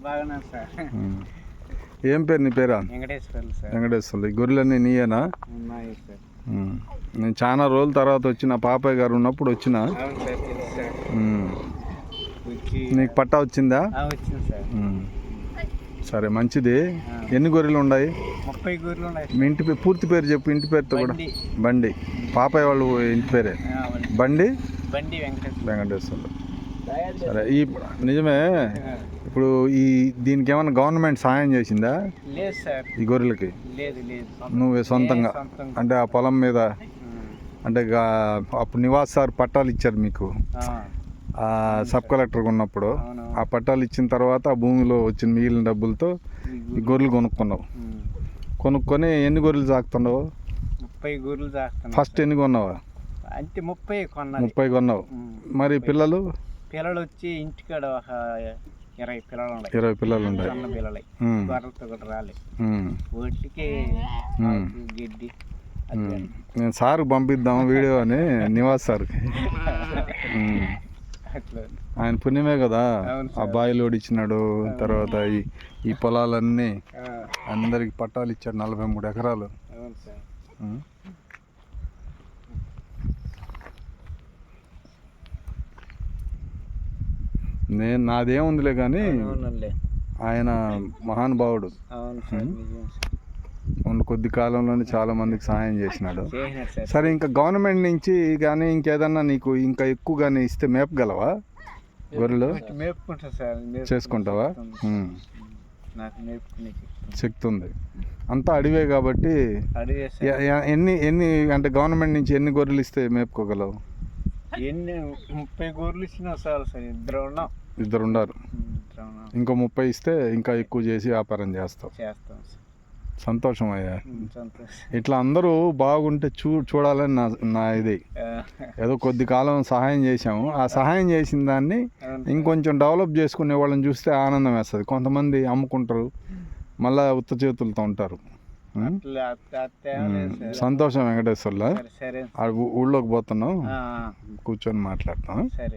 బాగానే సార్. ఏం పేరు నీ పేరా? వెంకటేశ్వర్లు సార్. వెంకటేశ్వర్లు. ఈ గొర్రెలన్నీ నీయేనా? ఉన్నాయి సార్. ఉమ్. నేను చాలా రోజుల తర్వాత వచ్చిన పాపయ్య గారు ఉన్నప్పుడు వచ్చిన. అవును సార్ తెలుసు సార్. ఉమ్. వచ్చి నీకు పట్టా వచ్చిందా? ఆ, వచ్చింది సార్. ఉమ్. సరే మంచిది. ఎన్ని గొర్రెలు ఉన్నాయి? ముప్పై గూర్లు ఉన్నాయి మీ ఇంటి పేరు పూర్తి పేరు చెప్పు ఇంటి పేరుతో కూడా. బండి. బండి. పాపయ్య వాళ్ళు ఇంటి పేరే. ఆ, బండి. బండి? బండి వెంకటేశ్వర వెంకటేశ్వర్లు. సరే ఈ నిజమే. ఇప్పుడు ఈ దీనికి ఏమైనా గవర్నమెంట్ సాయం చేసిందా? లేదు సార్. ఈ గొర్రెలకి? లేదు లేదు. నువ్వే సొంతంగా. అంటే ఆ పొలం మీద. అంటే అప్పుడు నివాస్ సార్ పట్టాలు ఇచ్చారు మీకు? సబ్ కలెక్టర్గా ఉన్నప్పుడు ఆ పట్టాలు ఇచ్చిన తర్వాత ఆ భూమిలో వచ్చిన మిగిలిన డబ్బులతో ఈ. గొర్రెలు కొనుక్కున్నావు. కొనుక్కొని ఎన్ని గొర్రెలు సాకుతున్నావు? ముప్పై చేస్తాను ఫస్ట్ ఎన్ని కొన్నావా? అంటే ముప్పై కొన్నది. ముప్పై కొన్నావు. మరి పిల్లలు? పిల్లలు వచ్చి ఇంటికాడ ఒక ఇరవై పిల్లలు ఉన్నాయి ఇరవై పిల్లలు. ఉన్నాయి సన్న పిల్లలు గొర్రెలతో కూడా ఉమ్. ఆకు, గడ్డి. నేను సార్కి పంపిద్దాం వీడియో అని నివాస్ సార్కి. అట్లా. ఆయన పుణ్యమే కదా. ఆ బాయిలోడు ఇచ్చినాడు తర్వాత ఈ ఈ పొలాలన్నీ అందరికి పట్టాలు ఇచ్చాడు నలభై మూడు ఎకరాలు అవును సార్ ఉమ్. నేను నాదేముందిలే కానీ ఆయన మహానుభావుడు. ఉన్న కొద్ది కాలంలోనే చాలా మందికి సహాయం చేసినాడు. సార్. ఇంకా గవర్నమెంట్ నుంచి కానీ ఇంకేదన్నా నీకు ఇంకా ఎక్కువ కానీ ఇస్తే మేపగలవా? గొర్రెలు? చేసుకుంటావా? శక్తి ఉంది. అంతా అడివే కాబట్టి ఎన్ని ఎన్ని అంటే గవర్నమెంట్ నుంచి ఎన్ని గొర్రెలు ఇస్తే మేపుకోగలవు? ఎన్ని ముప్పై గూర్లు ఇచ్చినా సార్ సార్ ఇద్దరు ఉన్నాం. ఇద్దరు ఉండారు. ఇద్దరు ఉన్నాం. ఇంకో ముప్పై ఇస్తే ఇంకా ఎక్కువ చేసి వ్యాపారం చేస్తాం. సార్. సంతోషం అయ్యా. ఇట్లా అందరూ బాగుంటే చూ చూడాలని నా నా ఇది. ఏదో కొద్ది కాలం సహాయం చేశాము. ఆ సహాయం చేసిన దాన్ని. ఇంకొంచెం డెవలప్ చేసుకునే వాళ్ళని చూస్తే ఆనందం వేస్తుంది. కొంతమంది అమ్ముకుంటారు. మళ్ళా ఉత్త చేతులతో ఉంటారు. సంతోషం వెంకటేశ్వర్ల? ఊళ్ళోకి పోతున్నాం కూర్చొని మాట్లాడతాం. సార్.